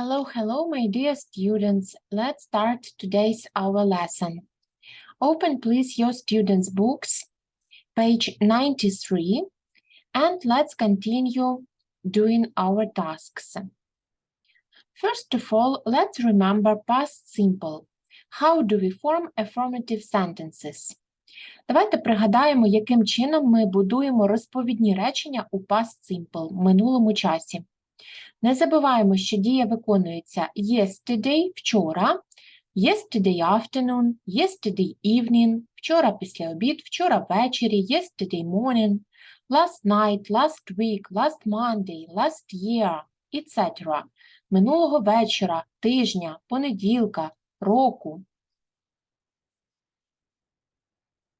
Hello, hello, my dear students. Let's start today's our lesson. Open please your students' books, page 93, and let's continue doing our tasks. First of all, let's remember past simple. How do we form affirmative sentences? Давайте пригадаємо, яким чином ми будуємо розповідні речення у past simple, минулому часі. Не забуваємо, що дія виконується yesterday – вчора, yesterday afternoon, yesterday evening, вчора після обід, вчора ввечері, yesterday morning, last night, last week, last Monday, last year, etc. Минулого вечора, тижня, понеділка, року.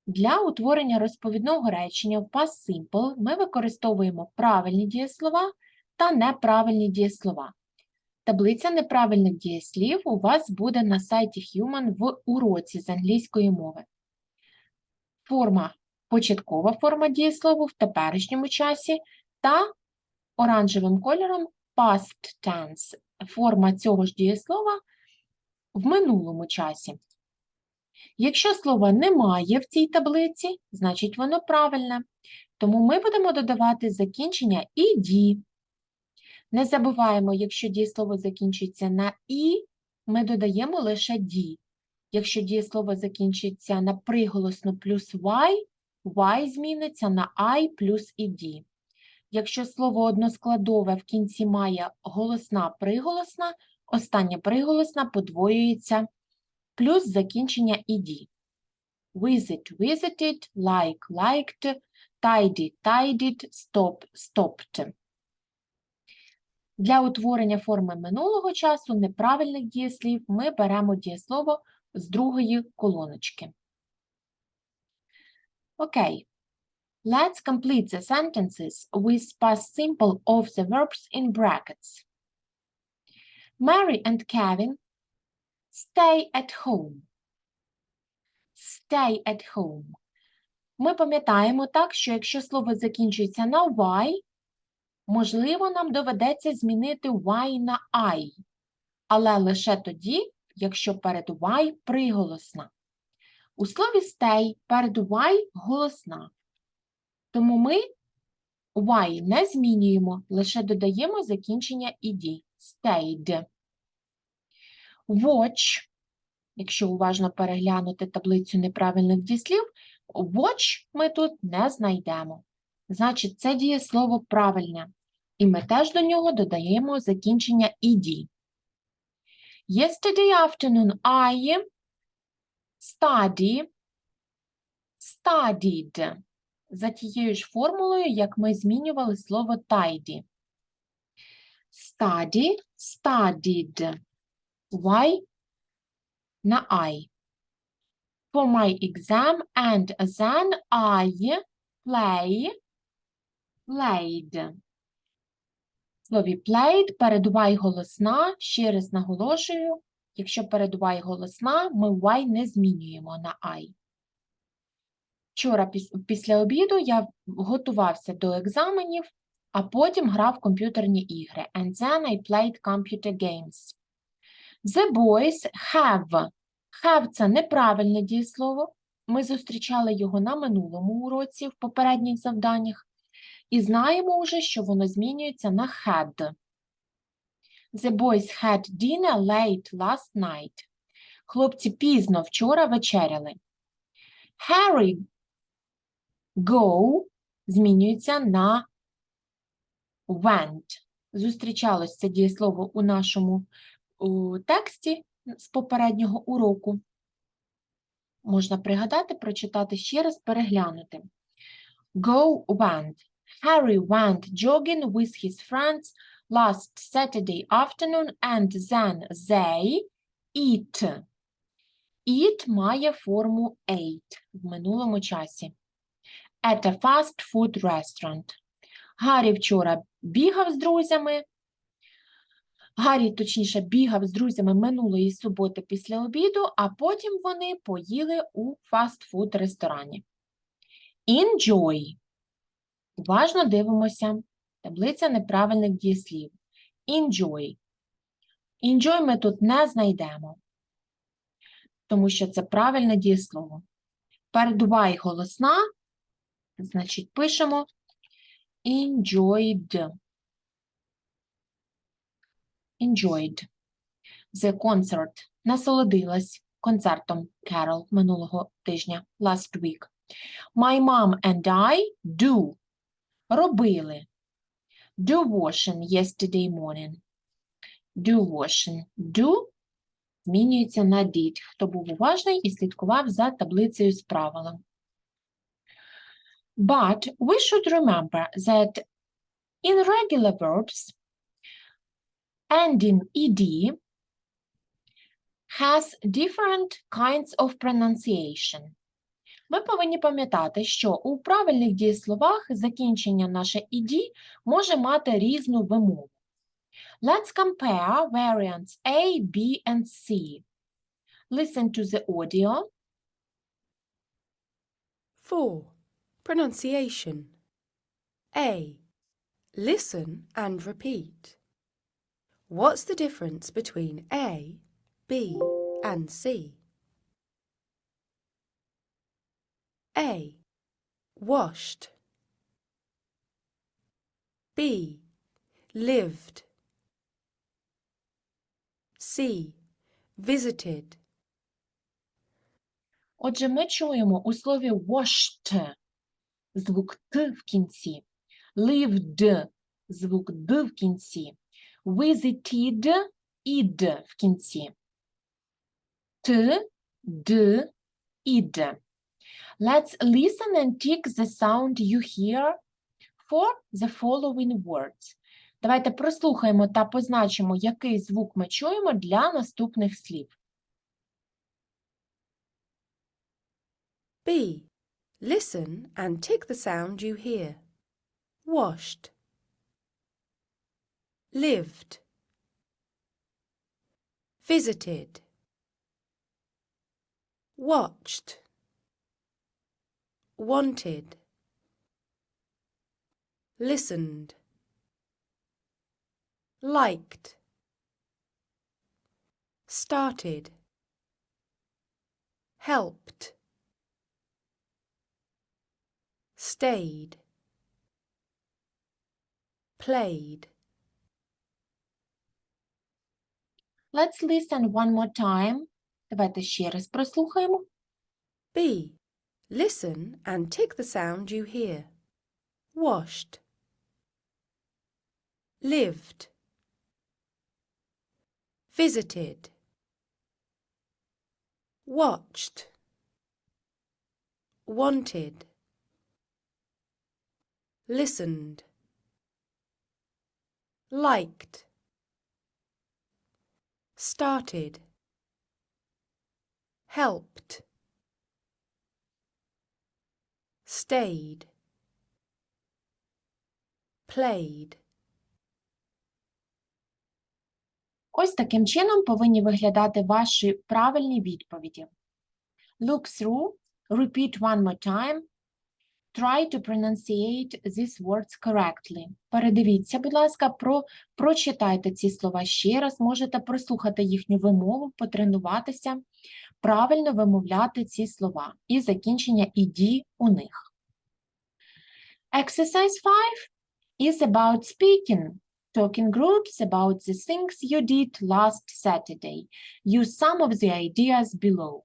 Для утворення розповідного речення в past simple ми використовуємо правильні дієслова та неправильні дієслова. Таблиця неправильних дієслів у вас буде на сайті Human в уроці з англійської мови. Форма, початкова форма дієслову в теперішньому часі та оранжевим кольором past tense, форма цього ж дієслова в минулому часі. Якщо слова немає в цій таблиці, значить воно правильне. Тому ми будемо додавати закінчення «іді». Не забуваємо, якщо дієслово закінчується на «і», ми додаємо лише «ді». Якщо дієслово закінчується на приголосну плюс «y», «y» зміниться на «i» плюс «ід». Якщо слово односкладове в кінці має голосна приголосна, остання приголосна подвоюється плюс закінчення «ід». Visit – visited, like – liked, tidy – tidied, stop – stopped. Для утворення форми минулого часу неправильних дієслів ми беремо дієслово з другої колоночки. Окей. Let's complete the sentences with past simple of the verbs in brackets. Mary and Kevin stay at home. Stay at home. Ми пам'ятаємо так, що якщо слово закінчується на y, можливо, нам доведеться змінити y на I, але лише тоді, якщо перед y приголосна. У слові stay перед y голосна. Тому ми y не змінюємо, лише додаємо закінчення ed. Stayed. Watch. Якщо уважно переглянути таблицю неправильних дієслів, watch ми тут не знайдемо. Значить, це дієслово правильне. І ми теж до нього додаємо закінчення «ed». Yesterday afternoon I study, studied. За тією ж формулою, як ми змінювали слово tidy. Study, studied. Y на I. For my exam and then I play, played. Слові played перед y голосна, ще раз наголошую, якщо перед y голосна, ми y не змінюємо на I. Вчора піс- після обіду я готувався до екзаменів, а потім грав комп'ютерні ігри. And then I played computer games. The boys have. Have – це неправильне дієслово. Ми зустрічали його на минулому уроці в попередніх завданнях. І знаємо вже, що воно змінюється на had. The boys had dinner late last night. Хлопці пізно вчора вечеряли. Harry go змінюється на went. Зустрічалось це дієслово у нашому у тексті з попереднього уроку. Можна пригадати, прочитати ще раз, переглянути. Go went. Harry went jogging with his friends last Saturday afternoon and then they eat. Eat має форму ate в минулому часі. At a fast food restaurant. Гаррі вчора бігав з друзями. Гаррі, точніше, бігав з друзями минулої суботи після обіду, а потім вони поїли у фастфуд ресторані. Enjoy. Уважно дивимося. Таблиця неправильних дієслів. Enjoy. Enjoy ми тут не знайдемо, тому що це правильне дієслово. Перед Y голосна, значить пишемо enjoyed. Enjoyed. The concert. Насолодилась концертом Carol минулого тижня, last week. My mom and I do. Робили. Do washing yesterday morning. Do washing. Do змінюється на did. Хто був уважний і слідкував за таблицею з правилом. But we should remember that in regular verbs, ending ed has different kinds of pronunciation. Ми повинні пам'ятати, що у правильних дієсловах закінчення наше «ed» може мати різну вимову. Let's compare variants A, B, and C. Listen to the audio. 4. Pronunciation. A. Listen and repeat. What's the difference between A, B, and C? A. Washed. B. Lived. C. Visited. Отже, ми чуємо у слові washed звук Т в кінці, lived звук Д в кінці, visited ід в кінці. Т, Д, ід. Let's listen and tick the sound you hear for the following words. Давайте прослухаємо та позначимо, який звук ми чуємо для наступних слів. B. Listen and tick the sound you hear. Washed. Lived. Visited. Watched. Wanted. Listened. Liked. Started. Helped. stayed, played. Let's listen one more time. Давайте ще раз прослухаємо. B. Listen and tick the sound you hear. Washed. Lived. Visited. Watched. Wanted. Listened. Liked. Started. Helped. Stayed, played. Ось таким чином повинні виглядати ваші правильні відповіді. Look through, repeat one more time, try to pronunciate these words correctly. Передивіться, будь ласка, про, прочитайте ці слова ще раз, можете прослухати їхню вимову, потренуватися, правильно вимовляти ці слова і закінчення «іді» у них. Exercise 5 is about speaking. Talking groups about the things you did last Saturday. Use some of the ideas below.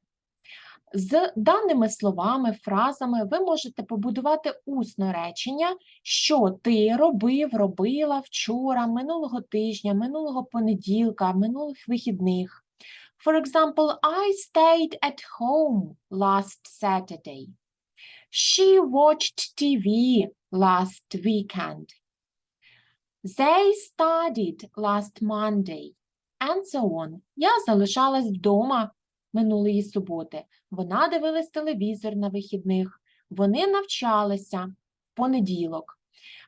З даними словами, фразами ви можете побудувати усно речення, що ти робив, робила вчора, минулого тижня, минулого понеділка, минулих вихідних. For example, I stayed at home last Saturday. She watched TV last weekend. They studied last Monday. And so on. Я залишалась вдома минулої суботи. Вона дивилась телевізор на вихідних. Вони навчалися понеділок.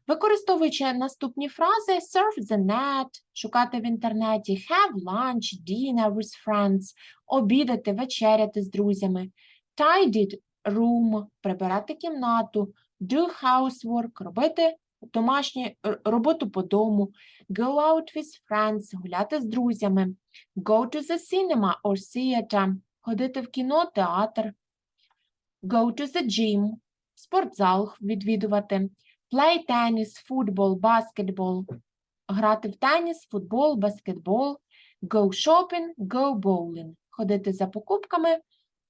Використовуючи наступні фрази surf the net, шукати в інтернеті, have lunch, dinner with friends, обідати, вечеряти з друзями, tidied room, прибирати кімнату, do housework, робити домашню роботу по дому, go out with friends, гуляти з друзями, go to the cinema or theater, ходити в кіно, театр, go to the gym, спортзал відвідувати, play tennis, football, basketball, грати в теніс, футбол, баскетбол, go shopping, go bowling, ходити за покупками,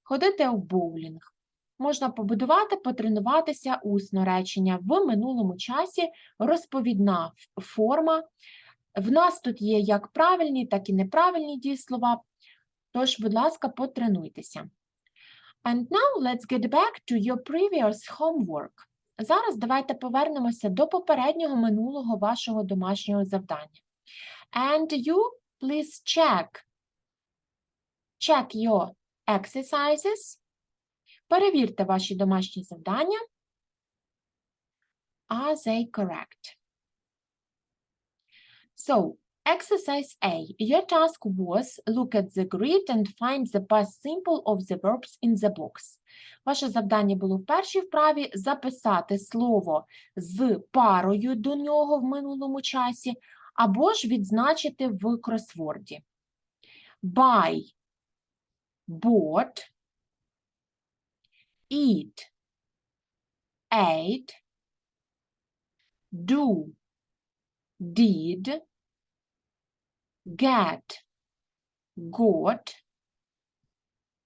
ходити в боулінг. Можна побудувати, потренуватися усно речення в минулому часі, розповідна форма. В нас тут є як правильні, так і неправильні дієслова, тож, будь ласка, потренуйтеся. And now let's get back to your previous homework. Зараз давайте повернемося до попереднього минулого вашого домашнього завдання. And you please check. Check your exercises. Перевірте ваші домашні завдання. Are they correct? So, exercise A. Your task was look at the grid and find the past simple of the verbs in the box. Ваше завдання було в першій вправі записати слово з парою до нього в минулому часі, або ж відзначити в кросворді. Buy, bought, eat, ate, do, did, get, got,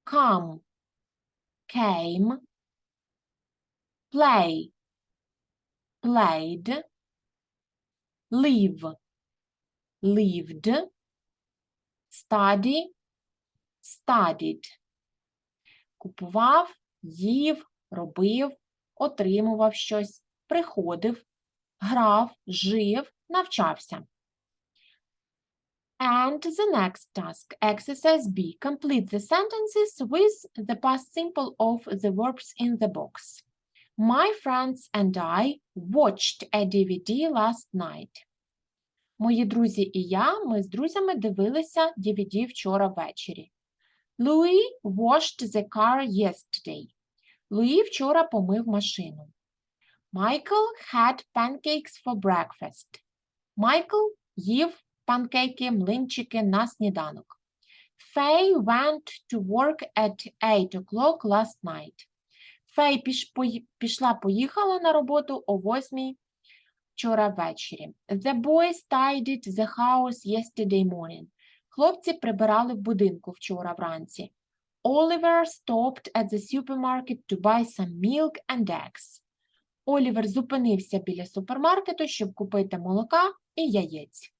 come, came, play, played, live, lived, study, studied. Купував, їв, робив, отримував щось, приходив, грав, жив, навчався. And the next task, exercise B, complete the sentences with the past simple of the verbs in the box. My friends and I watched a DVD last night. Мої друзі і я, ми з друзями дивилися DVD вчора ввечері. Louis washed the car yesterday. Луї вчора помив машину. Michael had pancakes for breakfast. Майкл їв панкейки, млинчики на сніданок. Faye went to work at 8 o'clock last night. Фей піш, пої- пішла, поїхала на роботу о 8 вчора ввечері. The boys tidied the house yesterday morning. Хлопці прибирали в будинку вчора вранці. Oliver stopped at the supermarket to buy some milk and eggs. Олівер зупинився біля супермаркету, щоб купити молока і яєць.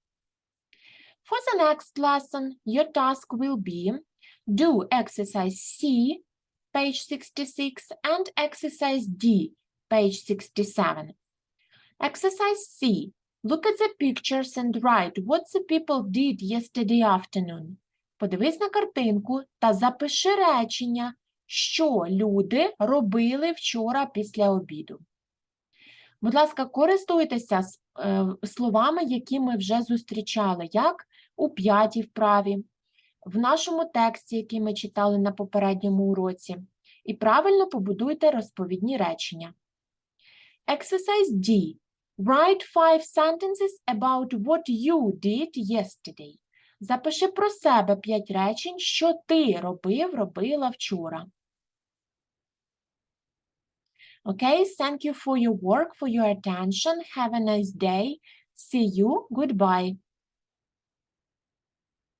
For the next lesson, your task will be do exercise C, page 66, and exercise D, page 67. Exercise C. Look at the pictures and write what the people did yesterday afternoon. Подивись на картинку та запиши речення, що люди робили вчора після обіду. Будь ласка, користуйтеся е, словами, які ми вже зустрічали, як у п'ятій вправі, в нашому тексті, який ми читали на попередньому уроці, і правильно побудуйте розповідні речення. Exercise D. Write five sentences about what you did yesterday. Запиши про себе п'ять речень, що ти робив, робила вчора. Okay, thank you for your work, for your attention. Have a nice day. See you. Goodbye.